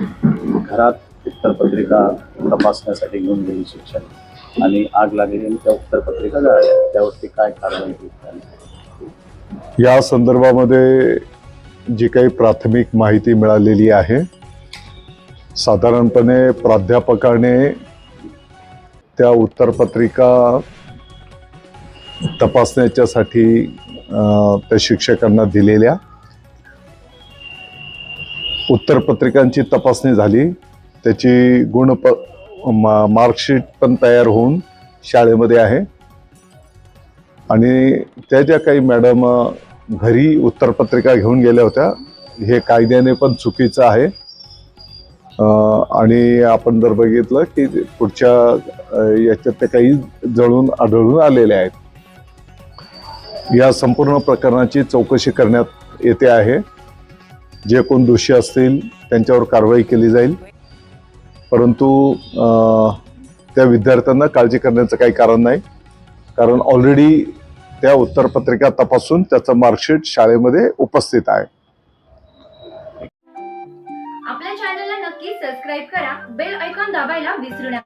घरात उत्तरपत्रिका तपासण्यासाठी घेऊन गेली शिक्षक आणि आग लागली आणि त्या उत्तरपत्रिका जळाल्या त्यावरती काय कारवाई केली या संदर्भामध्ये जी काही प्राथमिक माहिती मिळालेली आहे साधारणपणे प्राध्यापकाने त्या उत्तरपत्रिका तपासण्याच्यासाठी त्या शिक्षकांना दिलेल्या उत्तरपत्रिकांची तपासणी झाली. त्याची गुणप मा- मार्कशीट पण तयार होऊन शाळेमध्ये आहे. आणि त्या ज्या काही मॅडम घरी उत्तरपत्रिका घेऊन गेल्या होत्या हे कायद्याने पण चुकीचं आहे. आणि आपण जर बघितलं की पुढच्या याच्यात ते काही जळून आढळून आलेले आहेत. या संपूर्ण प्रकरणाची चौकशी करण्यात येते आहे. जे कोण दोषी असतील त्यांच्यावर कारवाई केली जाईल. परंतु त्या विद्यार्थ्यांना काळजी करण्याचं काही कारण नाही. कारण ऑलरेडी त्या उत्तरपत्रिका तपासून त्याचं मार्कशीट शाळेमध्ये उपस्थित आहे. आपल्या चॅनलला नक्की सबस्क्राईब करा. बेल ऐकॉन दाबायला विसरू नका.